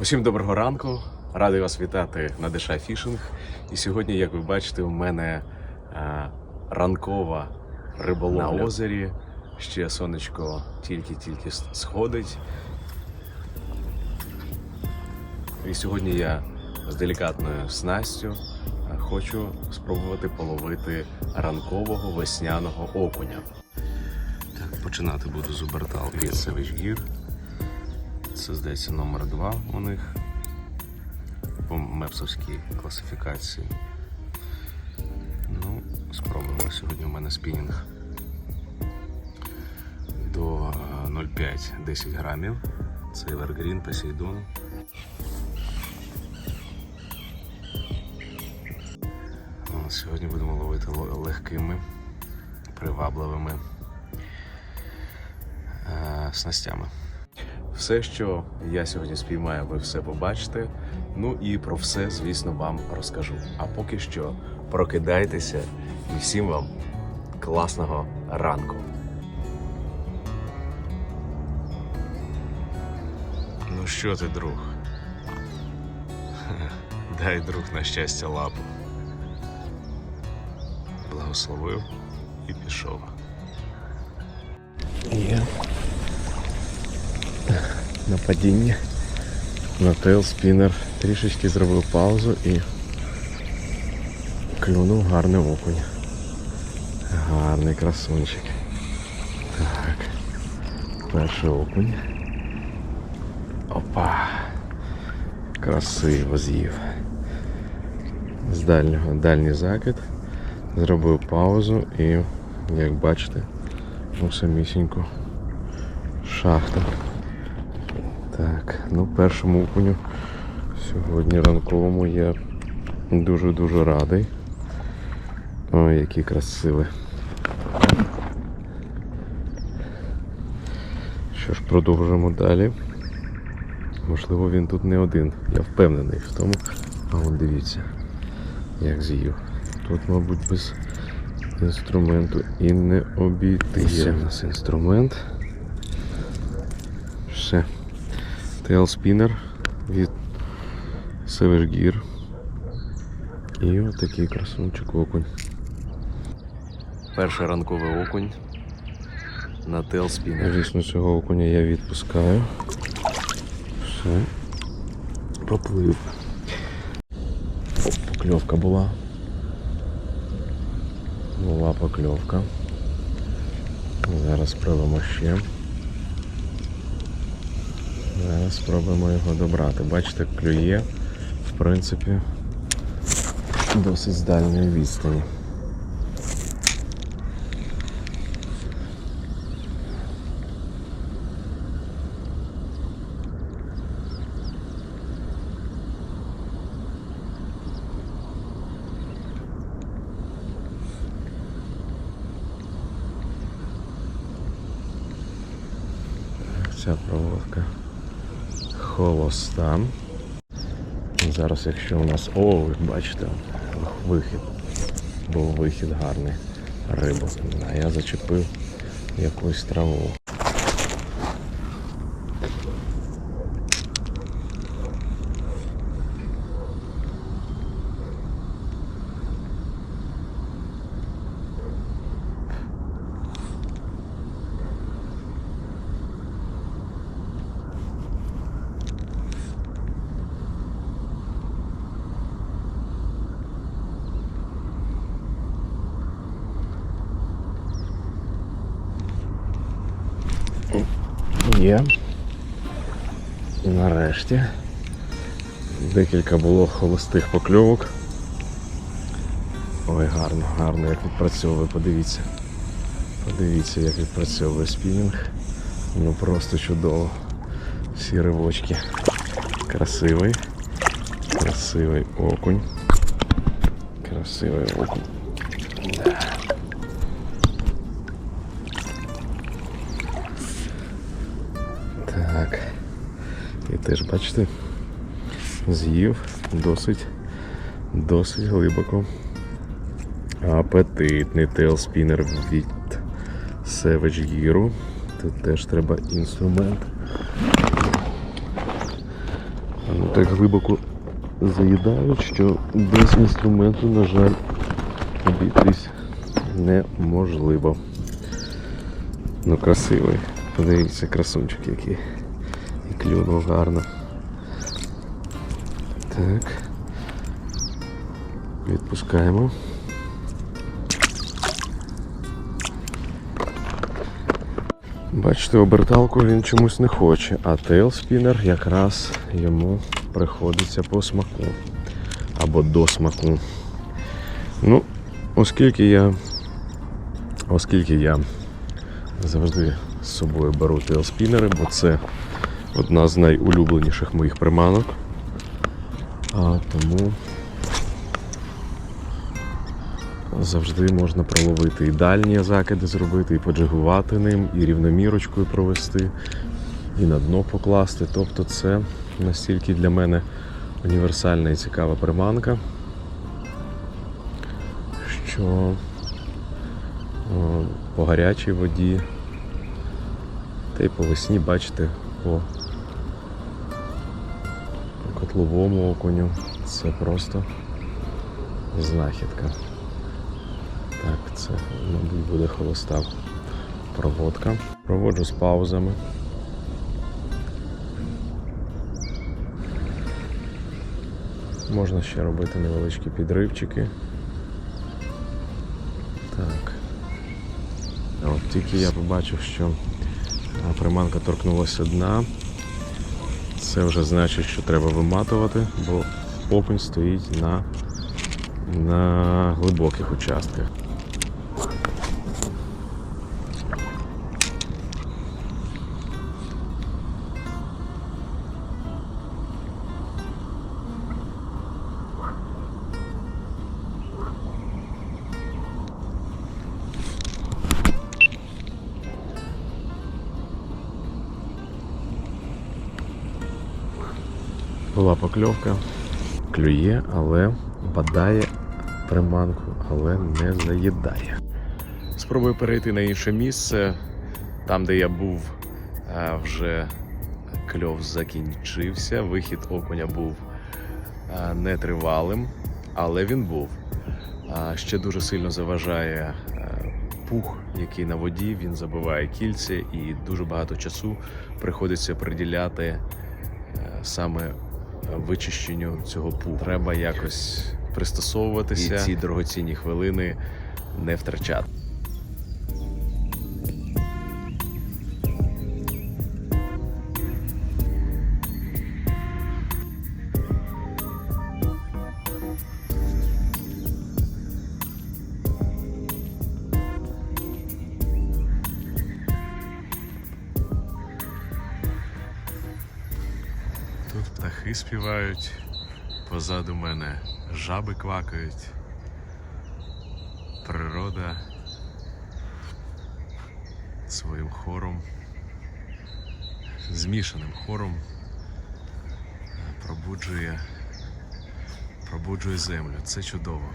Усім доброго ранку. Радий вас вітати на Деша Фішинг. І сьогодні, як ви бачите, у мене е, ранкова риболовля на озері. Ще сонечко тільки-тільки сходить. І сьогодні я з делікатною снастю е, хочу спробувати половити ранкового весняного окуня. Так, починати буду з оберталки Savage Gear. Це здається номер 2 у них по мепсовській класифікації. Ну, спробуємо сьогодні у мене спінінг до е, 0,5 10 грамів. Це Evergreen Poseidon. Сьогодні будемо ловити легкими, привабливими е, снастями. Все, що я сьогодні спіймаю, ви все побачите. Ну і про все, звісно, вам розкажу. А поки що прокидайтеся і всім вам класного ранку. Ну що ти, друг? Дай друг на щастя лапу. Благословив і пішов. Є на падіння. На тейл спінер трішечки зробив паузу і клюнув гарний окунь. Гарний красунчик. Так. Перший окунь. Опа. Красиво з'їв. З дальнього дальній закид. Зробив паузу і, як бачите, у самісіньку шахту. Так, ну першому окуню сьогодні ранковому я дуже-дуже радий. Ой, який красивий. Що ж, продовжуємо далі. Можливо, він тут не один. Я впевнений в тому. А от дивіться, як з'їв. Тут, мабуть, без інструменту і не обійтися. у нас інструмент. Все. Spinner від Savage Gear. І отакий красунчик окунь. Перший ранковий окунь на Spinner. Звісно, цього окуня я відпускаю. Все. Поплив. Оп, покльовка була. Була покльовка. Зараз спробуємо ще. Зараз спробуємо його добрати. Бачите, клює, в принципі, досить з дальньої відстані. Ця проводка холоста. Зараз, якщо у нас... О, ви бачите, вихід. Був вихід гарний рибу. А я зачепив якусь траву. Є. Нарешті. Декілька було холостих покльовок. Ой, гарно, гарно, як відпрацьовує, подивіться. Подивіться, як відпрацьовує спінінг. Ну просто чудово. Всі ривочки. Красивий. Красивий окунь. Красивий окунь. Теж бачите, з'їв досить, досить глибоко. Апетитний тейлспінер від Savage Gear. Тут теж треба інструмент. так глибоко заїдають, що без інструменту, на жаль, обійтись неможливо. Ну красивий. Подивіться, красунчик який. Клюнув гарно. Так. Відпускаємо. Бачите, оберталку він чомусь не хоче, а тейлспінер якраз йому приходиться по смаку або до смаку. Ну, оскільки я, оскільки я завжди з собою беру тейлспінери, бо це одна з найулюбленіших моїх приманок. А тому завжди можна проловити і дальні закиди зробити, і поджигувати ним, і рівномірочкою провести, і на дно покласти. Тобто це настільки для мене універсальна і цікава приманка, що по гарячій воді та й по весні, бачите, по котловому окуню це просто знахідка. Так, це, мабуть, буде холоста проводка. Проводжу з паузами. Можна ще робити невеличкі підривчики. Так. От тільки я побачив, що приманка торкнулася дна. Це вже значить, що треба виматувати, бо окунь стоїть на, на глибоких участках. Була покльовка, клює, але бадає приманку, але не заїдає. Спробую перейти на інше місце. Там, де я був, е, вже кльов закінчився. Вихід окуня був е, нетривалим, але він був. Ще дуже сильно заважає е, пух, який на воді, він забиває кільця, і дуже багато часу приходиться приділяти саме вичищенню цього пуху. Треба якось пристосовуватися і ці дорогоцінні хвилини не втрачати. Птахи співають, позаду мене жаби квакають. Природа своїм хором, змішаним хором пробуджує, пробуджує землю. Це чудово.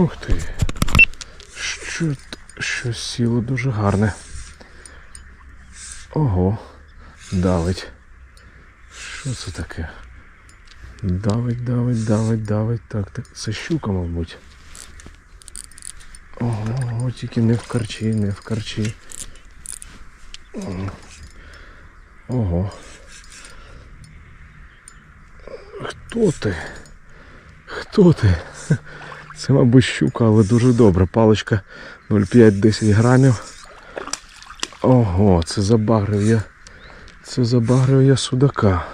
Ух ти. Що, що сіло дуже гарне. Ого, давить. Що це таке? Давить, давить, давить, давить. Так, так. Це щука, мабуть. Ого, тільки не в карчі, не в карчі. Ого. Хто ти? Хто ти? Це, мабуть, щука, але дуже добра. Паличка 0,5-10 грамів. Ого, це забагрив я. Це забагрив я судака.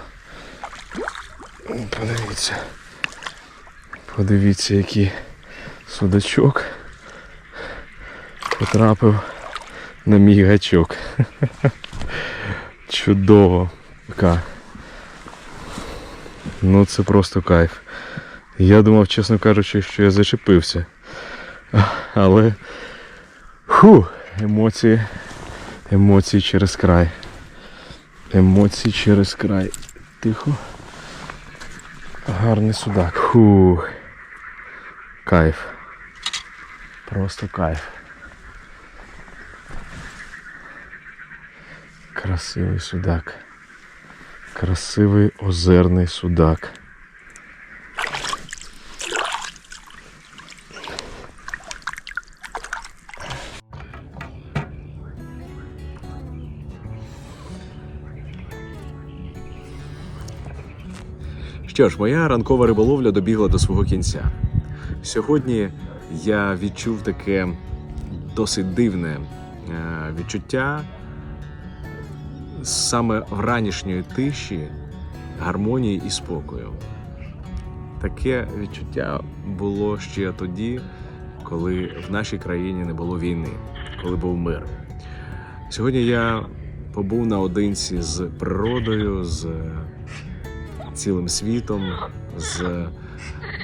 Подивіться. Подивіться, який судачок потрапив на мій гачок. Чудово. Ну це просто кайф. Я думав, чесно кажучи, що я зачепився. Але. Фу, емоції. Емоції через край. Емоції через край. Тихо. Гарний судак. Фу. Кайф. Просто кайф. Красивий судак. Красивий озерний судак. Що ж, моя ранкова риболовля добігла до свого кінця. Сьогодні я відчув таке досить дивне е, відчуття саме ранішньої тиші, гармонії і спокою. Таке відчуття було ще тоді, коли в нашій країні не було війни, коли був мир. Сьогодні я побув наодинці з природою, з цілим світом, з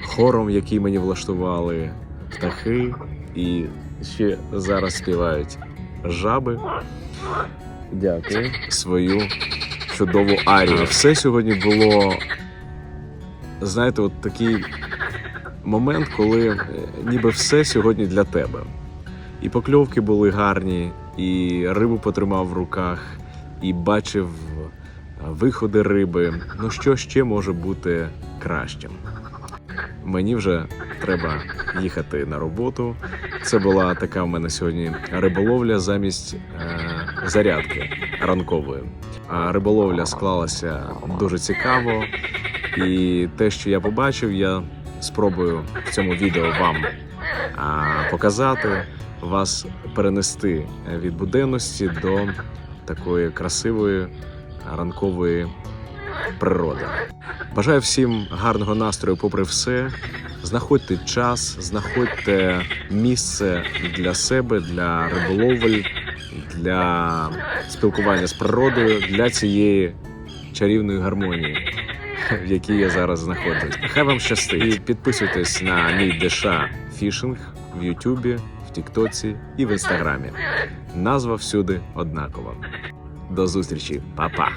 хором, який мені влаштували птахи, і ще зараз співають жаби. Дякую. Свою чудову арію. Все сьогодні було, знаєте, от такий момент, коли е, ніби все сьогодні для тебе. І покльовки були гарні, і рибу потримав в руках, і бачив виходи риби. Ну що ще може бути кращим? Мені вже треба їхати на роботу. Це була така в мене сьогодні риболовля замість е, зарядки ранкової. А риболовля склалася дуже цікаво, і те, що я побачив, я спробую в цьому відео вам показати, вас перенести від буденності до такої красивої ранкової природи. Бажаю всім гарного настрою, попри все. Знаходьте час, знаходьте місце для себе, для риболовель, для спілкування з природою, для цієї чарівної гармонії, в якій я зараз знаходжусь. Хай вам щастить. І підписуйтесь на мій Деша Фішинг в Ютубі, в Тіктоці і в Інстаграмі. Назва всюди однакова. До зустрічі, Па-па!